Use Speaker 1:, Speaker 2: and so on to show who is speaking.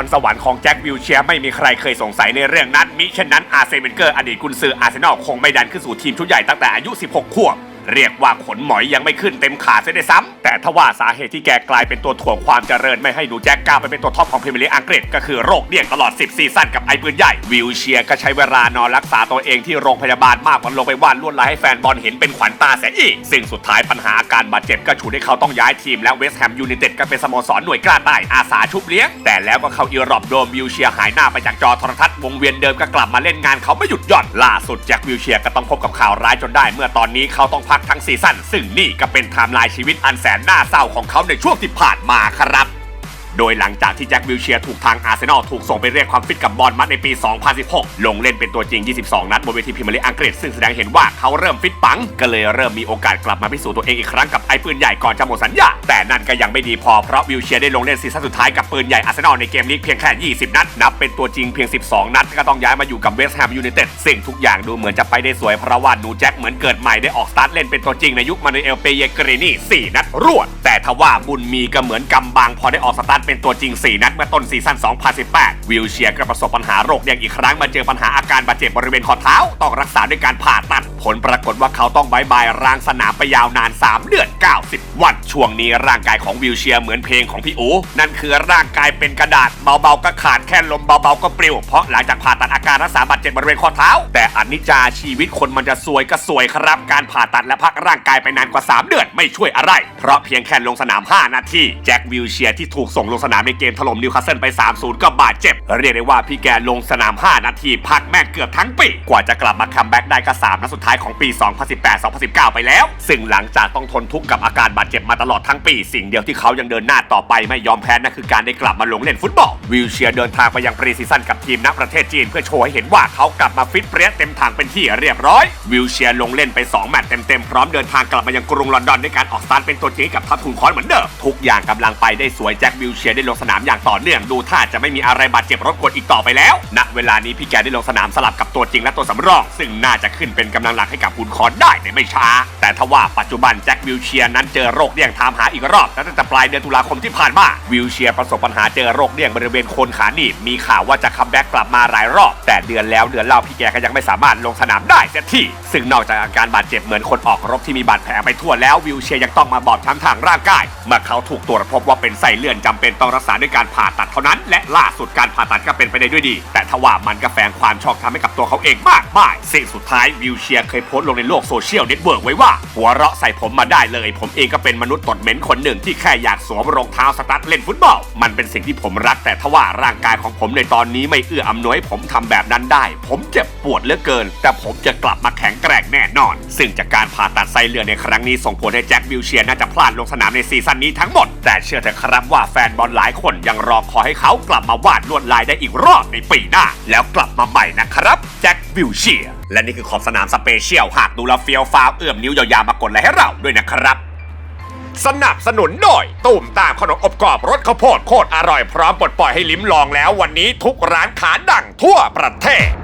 Speaker 1: รสวรรค์ของแจ็ควิลเชียร์ไม่มีใครเคยสงสัยในเรื่องนั้นมิเช่นนั้นอาร์เซนเวนเกอร์อดีตกุนซืออาร์เซนอลคงไม่ดันขึ้นสู่ทีมชุดใหญ่ตั้งแต่อายุ 16 ขวบ เรียกว่าขนหมอยยังไม่ขึ้นเต็มขาเสียด้วยซ้ำแต่ทว่าสาเหตุที่แกกลายเป็นตัวถ่วงความเจริญไม่ให้หนูแจ็คก้าวไปเป็นตัวท็อปของพรีเมียร์ลีกอังกฤษก็คือโรคเดี่ยงตลอด 10 ซีซั่นกับไอ้ปืนใหญ่วิลเชียก็ใช้เวลานอนรักษาตัวเองที่โรงพยาบาลมากกว่าลงไปวาดลวดลายให้แฟนบอลเห็นเป็นขวัญตาเสียอีกซึ่งสุดท้ายปัญหาอาการบาดเจ็บก็ฉุดให้เขาต้องย้ายทีมและเวสต์แฮมยูไนเต็ดก็เป็นสโมสรหน่วยกล้าใต้อาสาชุบเลี้ยง แต่แล้วก็เข้ายุโรปโดมวิลเชียหายหน้าไปจากจอโทรทัศน์วงเวียนเดิมก็กลับมาเล่นงานเขาไม่หยุดหย่อนล่าสุดแจ็ควิลเชียก็ต้องพบกับข่าวร้ายจนได้ เมื่อตอนนี้เขาต้องพักทั้งซีซั่นซึ่งนี่ก็เป็นไทม์ไลน์ชีวิตอันแสนน่าเศร้าของเขาในช่วงที่ผ่านมาครับ โดยหลังจากที่แจ็ควิลเชียร์ถูกทางอาร์เซนอลถูกส่งไปเรียกความฟิตกับบอลมัดในปี 2016 ลงเล่นเป็นตัวจริง 22 นัดบนเวทีพรีเมียร์ลีกอังกฤษ ซึ่งแสดงเห็นว่าเขาเริ่มฟิตปัง ก็เลยเริ่มมีโอกาสกลับมาพิสูจน์ตัวเองอีกครั้งกับไอ้ปืนใหญ่ก่อนจะหมดสัญญา แต่นั่นก็ยังไม่ดีพอเพราะวิลเชียร์ได้ลงเล่นซีซั่นสุดท้ายกับปืนใหญ่อาร์เซนอลในเกมลีกเพียงแค่ 20 นัด นับเป็นตัวจริงเพียง 12 นัดก็ต้องย้ายมาอยู่กับเวสต์แฮมยูไนเต็ดซึ่งทุกอย่างดูเหมือนจะไปได้สวยเพราะว่านูแจ็คเหมือนเกิดใหม่ได้ออกสตาร์ทเล่นเป็นตัวจริงในยุคมานูเอลเปเยกรนี่4นัดรวด แต่ทว่าบุญมีก็เหมือนกำบังพอได้ออกสตาร์ทเป็นตัวจริง 4 นัดเมื่อต้นซีซั่น 2018 วิลเชียร์ก็ประสบปัญหาโรคเดี่ยงอีกครั้งมาเจอปัญหาอาการบาดเจ็บบริเวณข้อเท้า ต้องรักษาด้วยการผ่าตัด ผลปรากฏว่าเขาต้องบายบายรางสนามไปยาวนาน 3 เดือน 90 วัน ช่วงนี้ร่างกายของวิลเชียร์เหมือนเพลงของพี่อูนั่นคือร่างกายเป็นกระดาษเบาๆก็ขาดแค่ลมเบาๆก็ปลิวเพราะหลังจากผ่าตัดอาการรักษาบาดเจ็บบริเวณข้อเท้า แต่อนิจจาชีวิตคนมันจะซวยก็ซวยครับ การผ่าตัดและพักร่างกายไปนานกว่า 3 เดือนไม่ช่วยอะไร เพราะเพียงแค่ลงสนาม 5 นาทีแจ็ควิลเชียร์ที่ถูกส่งลงสนามในเกมถล่มนิวคาสเซิลไป 3-0 ก็บาดเจ็บ เรียกได้ว่าพี่แกลงสนาม 5 นาทีพักแม่เกือบทั้งปีกว่าจะกลับมาคัมแบ็กได้ก็3นัดสุดท้ายของปี 2018-2019 ไปแล้ว ซึ่งหลังจากต้องทนทุกข์กับอาการบาดเจ็บมาตลอดทั้งปี สิ่งเดียวที่เขายังเดินหน้าต่อไปไม่ยอมแพ้นั่นคือการได้กลับมาลงเล่นฟุตบอลวิลเชียร์เดินทางไปยังปรีซีซั่นกับทีมณประเทศจีนเพื่อโชว์ให้เห็นว่าเขากลับมาฟิตเปรี้ยเต็มทางเป็นที่เรียบร้อย วิลเชียร์ลงเล่นไป 2 แมตช์เต็มๆพร้อมเดินทางกลับมายังกรุงลอนดอนด้วยการออกสตาร์ทเป็นตัวจริงกับทัพทูนคอนเหมือนเดิมทุกอย่างกำลังไปได้สวยแจ็ควิลเชียร์ได้ลงสนามอย่างต่อเนื่องดูท่าจะไม่มีอะไรบาดเจ็บรบกวนอีกต่อไปแล้วณเวลานี้พี่แกได้ลงสนามสลับกับตัวจริงและตัวสำรอง ซึ่งน่าจะขึ้นเป็นกำลังลักให้กับคุณคอนได้ในไม่ช้า แต่ทว่าปัจจุบันแจ็ควิลเชียนั้นเจอโรคเดี่ยงตามหาอีกรอบตั้งแต่ปลายเดือนตุลาคมที่ผ่านมาวิลเชียประสบปัญหาเจอโรคเดี่ยงบริเวณโคนขาหนีบมีข่าวว่าจะคัมแบ็กกลับมาหลายรอบ แต่เดือนแล้วเดือนเล่าพี่แกก็ยังไม่สามารถลงสนามได้เสียทีซึ่งนอกจากอาการบาดเจ็บเหมือนคนออกรบที่มีบาดแผลไปทั่วแล้ววิลเชียยังต้องมาบอบช้ำทางร่างกายเมื่อเขาถูกตรวจพบว่าเป็นไส้เลื่อนจำเป็นต้องรักษาด้วยการผ่าตัดเท่านั้น และล่าสุดการผ่าตัดก็เป็นไปได้ด้วยดี แต่ทว่ามันก็แฝงความชอกช้ำให้กับตัวเขาเองมากมายสิ่งสุดท้ายวิลเชียเคยโพสต์ลงในโลกโซเชียลเน็ตเวิร์กไว้ว่า หัวเราะใส่ผมมาได้เลย ผมเองก็เป็นมนุษย์ตดเหม็นคนหนึ่งที่แค่อยากสวมรองเท้าสตั๊ดเล่นฟุตบอล มันเป็นสิ่งที่ผมรักแต่ทว่าร่างกายของผมในตอนนี้ไม่เอื้ออำนวยให้ผมทำแบบนั้นได้ ผมเจ็บปวดเหลือเกิน แต่ผมจะกลับมาแข็งแกร่งแน่นอน ซึ่งจากการผ่าตัดไส้เลื่อนในครั้งนี้ส่งผลให้แจ็ควิลเชียร์น่าจะพลาดลงสนามในซีซั่นนี้ทั้งหมด แต่เชื่อเถอะครับว่าแฟนบอลหลายคนยังรอคอยให้เขากลับมาวาดลวดลายได้อีกรอบในปีหน้า แล้วกลับมาใหม่นะครับแจ็ควิลเชียและนี่คือขอบสนามสเปเชียล หากดูแล้วเฟียวฟ้าวเอื้อมนิ้วยาวๆมากดไลค์ให้เราด้วยนะครับ สนับสนุนโดยตุ่มตามขนมอบกรอบรสข้าวโพดโคตรอร่อยพร้อมปลดปล่อยให้ลิ้มลองแล้ววันนี้ทุกร้านค้าดังทั่วประเทศ